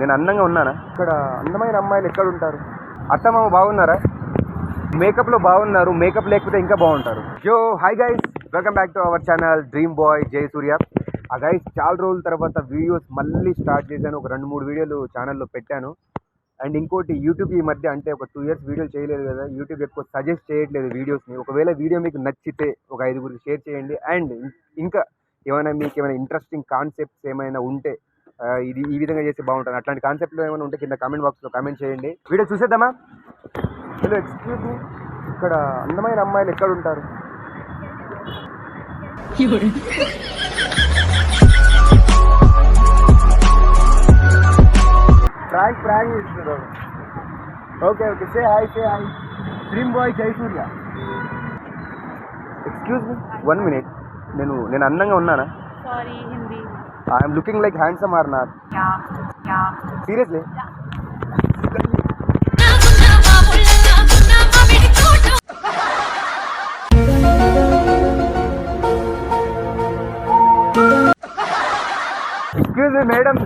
నేను అందంగా ఉన్నానా? ఇక్కడ అందమైన అమ్మాయిలు ఎక్కడ ఉంటారు అత్తమ్మ బాగున్నారా? మేకప్లో బాగున్నారు మేకప్ లేకపోతే ఇంకా బాగుంటారు. Yo hi guys welcome back to our channel dream boy Jai Surya ఆ గైస్ చాలా రోజుల తర్వాత వీడియోస్ మళ్ళీ స్టార్ట్ చేశాను. ఒక రెండు మూడు వీడియోలు ఛానల్లో పెట్టాను. అండ్ ఇంకోటి యూట్యూబ్ ఈ మధ్య అంటే ఒక టూ ఇయర్స్ వీడియోలు చేయలేదు కదా. యూట్యూబ్ ఎక్కువ సజెస్ట్ చేయట్లేదు వీడియోస్ని ఒకవేళ వీడియో మీకు నచ్చితే ఒక ఐదుగురికి షేర్ చేయండి. అండ్ ఇంకా ఏమైనా మీకు ఏమైనా ఇంట్రెస్టింగ్ కాన్సెప్ట్స్ ఏమైనా ఉంటే ఇది ఈ విధంగా చేస్తే బాగుంటుంది. అట్లాంటి కాన్సెప్ట్లు ఏమైనా ఉంటే కింద కామెంట్ బాక్స్లో కామెంట్ చేయండి. వీడియో చూసేద్దామా? హలో ఎక్స్క్యూజ్ మీ ఇక్కడ అందమైన అమ్మాయిలు ఎక్కడ ఉంటారు? ప్రాంక్ ప్రాంక్ చేస్తున్నారు. Okay okay say hi say hi dream boy Jaisurya excuse me one minute నేను నేను అందంగా ఉన్నానా? Sorry I am looking like handsome आरनाथ seriously madam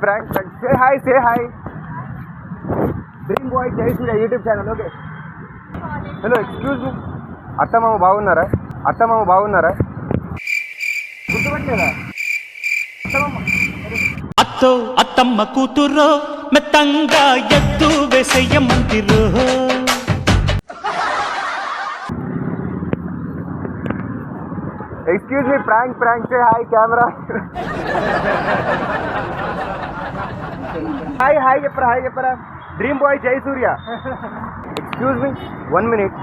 prank prank say hi say hi dream boy Jai Surya YouTube channel okay hello excuse me अत्ता मामा बागुन्नारा अत्ता मामा बागुन्नारा गुर्तुपट्टारा అత్తో అత్తమ్మ కూతురో మెత్తంగా ఎత్తు వేసేయమంతిరో excuse me prank prank say hi camera hi hi చెప్పరా hi చెప్పరా dream boy Jai Surya excuse me one minute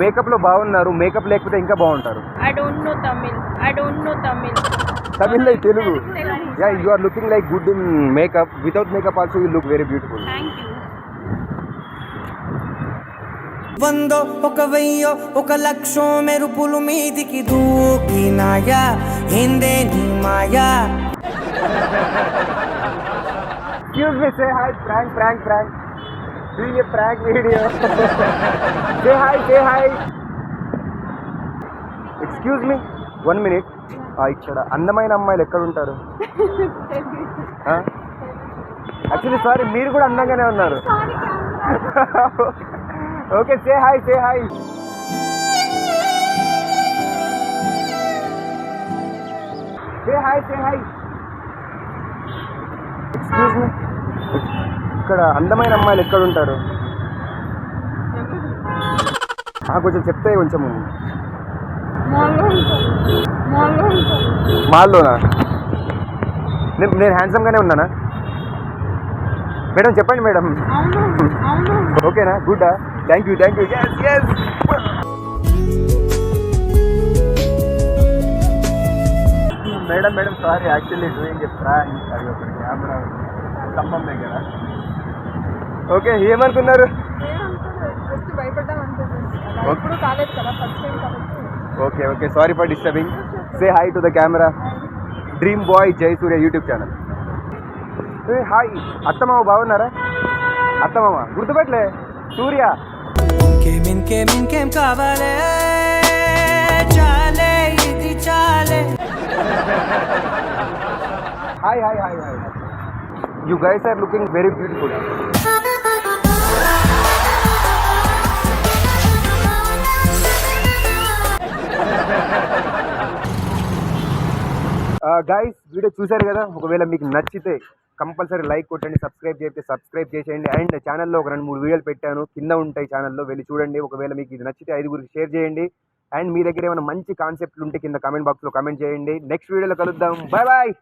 మేకప్లో బాగున్నారు మేకప్ లేకపోతే ఇంకా బాగుంటారు. I don't know Tamil I don't know Tamil Tamil Telugu. Yeah, you are looking like good in makeup. Without makeup also you look very beautiful. Thank you. వందో ఒక వెయ్యో ఒక లక్షో మెరుపులు మీదికి దూకినాయా ఏందే నీ మాయా Excuse me, say hi, prank, prank, prank. Doing a prank video. say hi, say hi. Excuse me, one minute. ఇక్కడ అందమైన అమ్మాయిలు ఎక్కడ ఉంటారు యాక్చువల్లీ సారీ మీరు కూడా అందంగానే ఉన్నారు. Okay say hi say hi say hi say hi excuse me ఇక్కడ అందమైన అమ్మాయిలు ఎక్కడ ఉంటారు కొంచెం చెప్తే కొంచెం. మాల్లోనా? నేను నేను హ్యాండ్సమ్గానే ఉన్నానా? మేడం చెప్పండి మేడం. ఓకేనా? గుడ్డా? Thank you thank you yes yes madam madam sorry actually doing prank అది కెమెరా స్తంభం దగ్గర ఓకే ఏమనుకున్నారు? Okay okay. Sorry for disturbing say hi to the camera dream boy Jai Surya YouTube channel hi అత్తమామ బాగున్నారా అత్తమామ గుర్తుపెట్టలే సూర్య ఇంకేం ఇంకేం ఇంకేం కావాలే చాలే ఇది చాలే hi hi hi hi you guys are looking very beautiful guys video చూశారు కదా? ఒకవేళ మీకు నచ్చితే కంపల్సరీ లైక్ కొట్టండి సబ్స్క్రైబ్ చేస్తే సబ్స్క్రైబ్ చేసేయండి. అండ్ ఛానల్లో ఒక రెండు మూడు వీడియోలు పెట్టాను. కింద ఉంటాయి ఛానల్లో వెళ్ళి చూడండి. ఒకవేళ మీకు ఇది నచ్చితే ఐదుగురికి షేర్ చేయండి. అండ్ మీ దగ్గర ఏమైనా మంచి కాన్సెప్ట్లు ఉంటే కింద కామెంట్ బాక్స్లో కామెంట్ చేయండి. నెక్స్ట్ వీడియోలో కలుద్దాం. Bye bye